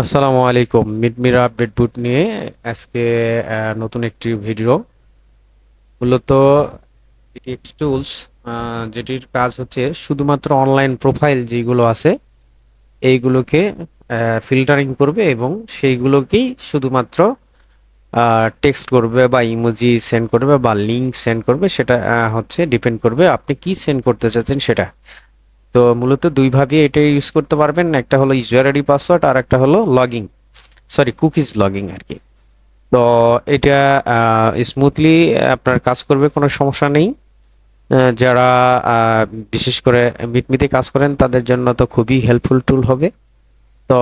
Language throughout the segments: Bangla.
আসসালামু আলাইকুম মিডমিরা আপডেট বুট নিয়ে আজকে নতুন একটি ভিডিও। মূলত এটি একটি টুলস যেটির কাজ হচ্ছে শুধুমাত্র অনলাইন প্রোফাইল যেগুলো আছে, এইগুলোকে ফিল্টারিং করবে এবং সেইগুলোকেই শুধুমাত্র টেক্সট করবে বা ইমোজি সেন্ড করবে বা লিঙ্ক সেন্ড করবে, সেটা হচ্ছে ডিপেন্ড করবে আপনি কি সেন্ড করতে চাচ্ছেন সেটা। তো মূলত দুইভাবে এটা ইউজ করতে পারবেন। একটা হলো ইউজার আইডি পাসওয়ার্ড আর একটা হলো লগইং সরি কুকিজ লগইং আর কি। তো এটা স্মুথলি আপনার কাজ করবে, কোনো সমস্যা নেই। যারা বিশেষ করে মিটমিতে কাজ করেন, তাদের জন্য তো খুবই হেল্পফুল টুল হবে। তো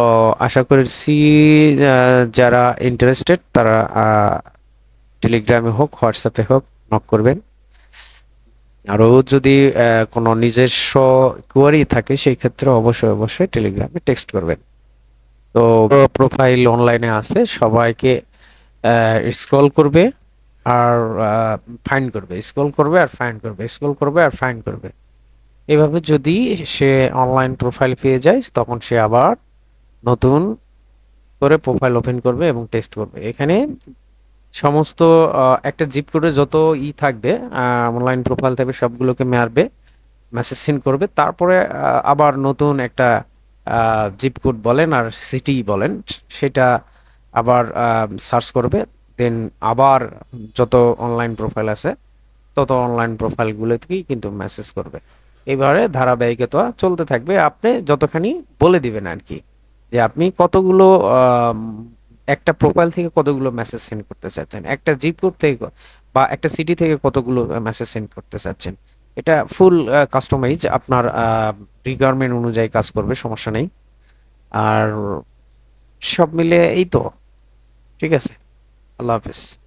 আশা করছি যারা ইন্টারেস্টেড তারা টেলিগ্রামে হোক হোয়াটসঅ্যাপে হোক নক করবেন। আরও যদি কোনো নিজস্ব কোয়ারি থাকে সেই ক্ষেত্রে অবশ্যই অবশ্যই টেলিগ্রামে টেক্সট করবেন। তো প্রোফাইল অনলাইনে আছে সবাইকে স্ক্রল করবে আর ফাইন করবে। স্ক্রল করবে আর ফাইন করবে স্ক্রল করবে আর ফাইন করবে। এভাবে যদি সে অনলাইন প্রোফাইল পেয়ে যায় তখন সে আবার নতুন করে প্রোফাইল ওপেন করবে এবং টেস্ট করবে। এখানে সমস্ত একটা জিপ কোডে যত ই থাকবে অনলাইন প্রোফাইল থাকবে, সবগুলোকে মারবে মেসেজ সেন্ড করবে। তারপরে আবার নতুন একটা জিপ কোড বলেন আর সিটি বলেন, সেটা আবার সার্চ করবে। দেন আবার যত অনলাইন প্রোফাইল আছে, তত অনলাইন প্রোফাইলগুলো থেকেই কিন্তু মেসেজ করবে। এইভাবে ধারাবাহিকতা চলতে থাকবে। আপনি যতখানি বলে দিবেন আর কি, যে আপনি কতগুলো একটা প্রোফাইল থেকে কতগুলো মেসেজ সেন্ড করতে চাচ্ছেন? একটা জিপ কোড থেকে বা একটা সিটি থেকে কতগুলো মেসেজ সেন্ড করতে চাচ্ছেন? এটা ফুল কাস্টমাইজ আপনার রিকোয়ারমেন্ট অনুযায়ী কাজ করবে, সমস্যা নেই। আর সব মিলে এই তো। ঠিক আছে? আল্লাহ হাফেজ।